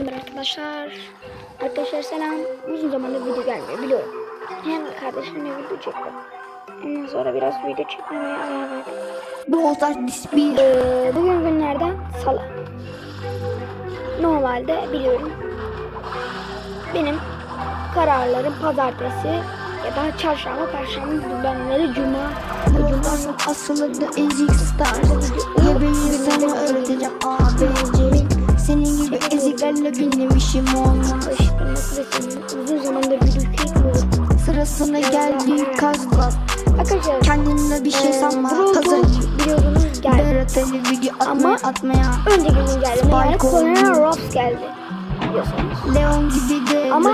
bunlar arkadaşlar. Arkadaşlar selam. Uzun zamandır video gelmiyor biliyorum. Hem kardeşimle video çektim. Ondan sonra biraz video çekmemeye ara verdim. Brawl Stars bir Ee, bugün günlerden salı. Normalde biliyorum. Benim kararlarım pazartesi ya da çarşamba, perşembe, günleri cuma. Stars'ın asılı da ezik star Gebeyi sana öğreteceğim A, B, C Senin gibi eziklerle benim işim olmaz Alıştırma süresinin uzun zamandır video çekmiyorum. Sırasına geldi kazla Arkadaşlar Kendine bir şey Ee, sanma Talk biliyorsunuz geldi. Berat Ali video atmaya Ama- atmaya Önceki gün geldi. Yani oldu. Ross geldi. Biliyorsunuz. Leon gibi de Ama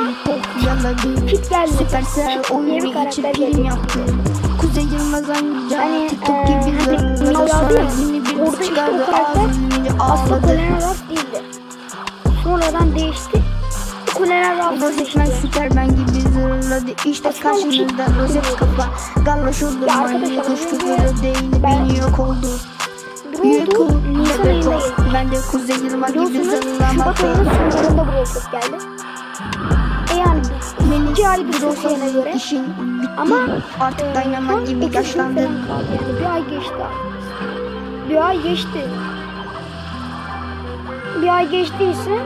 yaladı Kit gelmedi. Süpersel oyunu yeni için geldi. yaptı Kuzey Yılmaz amca Hani, TikTok eee, gibi hani zırhlı Sonra yeni bir çıkardı o ağzını ağladı Colonel Ross değildi. Sonradan değişti. Ross Rozetman seçti. Superman gibi zırladı İşte karşınızda rozet kafa Galloş oldu arkadaşlar, kuş küfürü değil ben- beni yok oldu Brawl Talk Nisan ayında ol. Ben de Kuzey Yılmaz gibi zırlamak Şubat ayının sonlarında Brawl Talk geldi. E yani Benim iki aydır sürene göre. işin bitti Ama Artık e, son gibi yaşlandım. Yani bir ay geçti. Bir ay geçti. Bir ay geçtiyse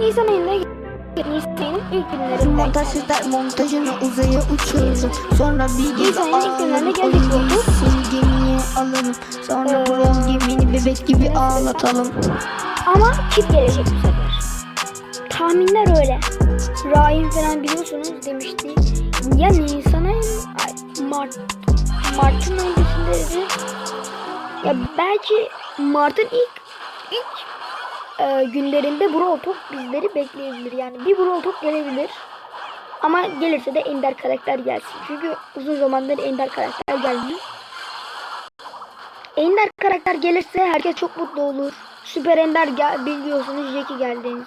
Nisan ayında geldi. Nisan ayının ilk günlerinde. Montajsızlar montajını uzaya uçurdu Sonra ağlarım geldik Oyunu oldu. gemiye alırım Sonra Ee, gemini bebek gibi ağlatalım Ama kit gelecek bu sefer. Tahminler öyle. Rahim falan biliyorsunuz demişti. Ya Nisan ayı, ay, Mart, Mart'ın öncesinde dedi. Ya belki Mart'ın ilk ilk e, günlerinde Brawl Talk bizleri bekleyebilir. Yani bir Brawl Talk gelebilir. Ama gelirse de Ender karakter gelsin. Çünkü uzun zamandır Ender karakter gelmiyor. Ender karakter gelirse herkes çok mutlu olur. Süper Ender gel biliyorsunuz Jackie geldi en.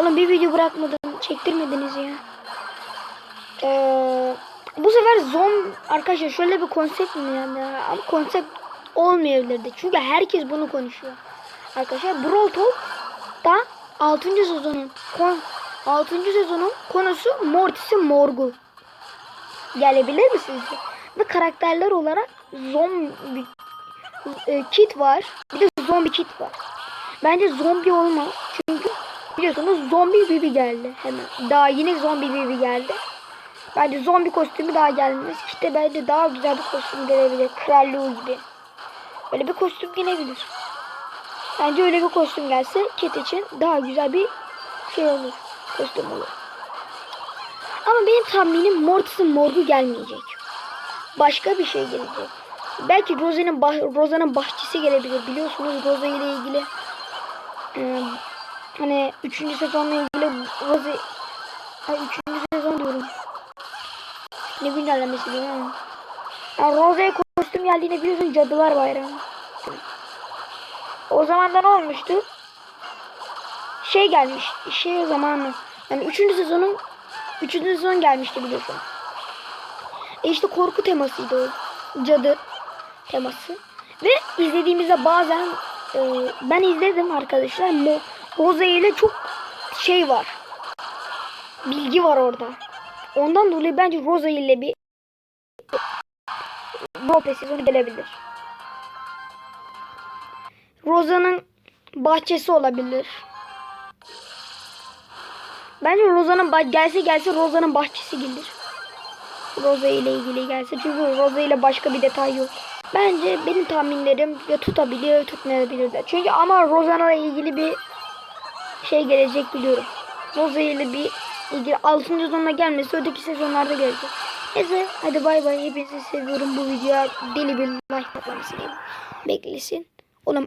Oğlum bir video bırakmadım. Çektirmediniz ya. Ee, bu sefer zom arkadaşlar şöyle bir konsept mi yani ya? ama konsept olmayabilirdi. Çünkü herkes bunu konuşuyor. Arkadaşlar Brawl Talk'ta 6. sezonun kon 6. sezonun konusu Mortis'in morgu. Gelebilir mi sizce? Ve karakterler olarak zombi e, kit var. Bir de zombi kit var. Bence zombi olmaz. Çünkü biliyorsunuz zombi bibi geldi hemen. Daha yeni zombi bibi geldi. Bence zombi kostümü daha gelmez. İşte bence daha güzel bir kostüm gelebilir. Krallığı gibi. Öyle bir kostüm gelebilir. Bence öyle bir kostüm gelse Kit için daha güzel bir şey olur. Kostüm olur. Ama benim tahminim Mortis'in morgu gelmeyecek. Başka bir şey gelecek. Belki Rose'nin bah Rosa'nın bahçesi gelebilir. Biliyorsunuz Rosa ile ilgili e, hani 3. sezonla ilgili Rose ay 3. sezon diyorum. Ne güncellemesi bilmiyorum. Yani Rose'ye kostüm geldiğini biliyorsun Cadılar Bayramı. O zaman da ne olmuştu? Şey gelmiş. Şey zamanı. Yani 3. sezonun 3. sezon gelmişti biliyorsun. E işte korku temasıydı o. Cadı teması. Ve izlediğimizde bazen e, ben izledim arkadaşlar. Mo Rose ile çok şey var. Bilgi var orada. Ondan dolayı bence Rosa ile bir Rope sezonu gelebilir. Rosa'nın bahçesi olabilir. Bence Rosa'nın gelse gelse Rosa'nın bahçesi gelir. Rosa ile ilgili gelse. Çünkü Rosa ile başka bir detay yok. Bence benim tahminlerim ya tutabilir ya tutmayabilir de. Çünkü ama Rosa'na ilgili bir şey gelecek biliyorum. Rosa ile bir ilgili 6. sezonuna gelmesi öteki sezonlarda gelecek. Neyse hadi bay bay. Hepinizi seviyorum. Bu videoya deli bir like patlaması beklesin. Oğlum